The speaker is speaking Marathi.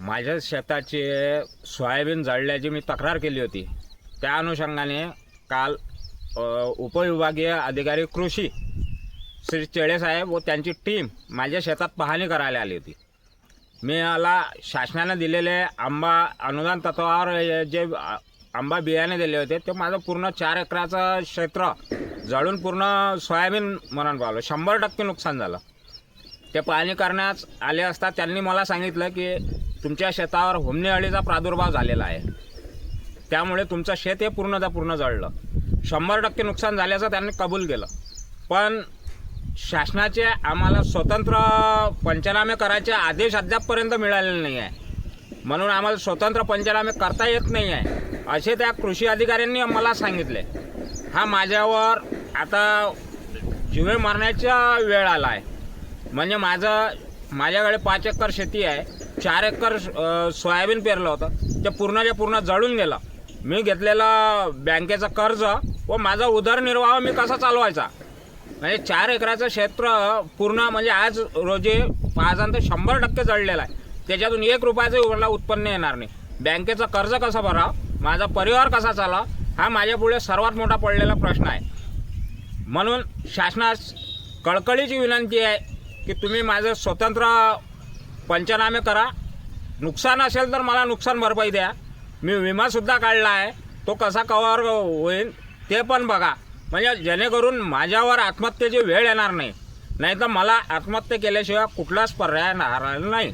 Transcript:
माझ्या शेताचे सोयाबीन जळल्याची मी तक्रार केली होती. त्या अनुषंगाने काल उपविभागीय अधिकारी कृषी श्री चेळेसाहेब व त्यांची टीम माझ्या शेतात पाहणी करायला आली होती. मी मला शासनाने दिलेले आंबा अनुदान तत्वावर जे आंबा बियाणे दिले होते ते माझं पूर्ण चार एकराचं क्षेत्र जळून पूर्ण सोयाबीन मरण पावलं. शंभर टक्के नुकसान झालं. ते पाहणी करण्यास आले असता त्यांनी मला सांगितलं की तुमच्या शेतावर होमने अळीचा प्रादुर्भाव झालेला आहे. त्यामुळे तुमचं शेत हे पूर्णदा पूर्ण जळलं. शंभर टक्के नुकसान झाल्याचं त्यांनी कबूल केलं. पण शासनाचे आम्हाला स्वतंत्र पंचनामे करायचे आदेश अद्यापपर्यंत मिळालेले नाही आहे. म्हणून आम्हाला स्वतंत्र पंचनामे करता येत नाही आहे असे त्या कृषी अधिकाऱ्यांनी मला सांगितले. हा माझ्यावर आता जीवे मारण्याचा वेळ आला आहे. म्हणजे माझं माझ्याकडे पाच एकर शेती आहे. चार एकर सोयाबीन पेरलं होतं. ते पूर्णच्या पूर्ण जळून गेलं. मी घेतलेलं बँकेचं कर्ज व माझा उदरनिर्वाह मी कसा चालवायचा? म्हणजे चार एकराचं क्षेत्र पूर्ण म्हणजे आज रोजी पाचांत शंभर टक्के जळलेलं आहे. त्याच्यातून एक रुपयाचं मला उत्पन्न येणार नाही. बँकेचं कर्ज कसं भरावं? माझा परिवार कसा चाला हा माझ्यापुढे सर्वात मोठा पडलेला प्रश्न आहे. म्हणून शासनास कळकळीची विनंती आहे. की तुम्ही माझं स्वतंत्र पंचनामे करा. नुकसान असेल तर मला नुकसान भरपाई द्या. मी विमासुद्धा काढला आहे. तो कसा कवर होईल ते पण बघा. म्हणजे जेणेकरून माझ्यावर आत्महत्येची वेळ येणार नाही. नाही तर मला आत्महत्या केल्याशिवाय कुठलाच पर्याय राहणार नाही.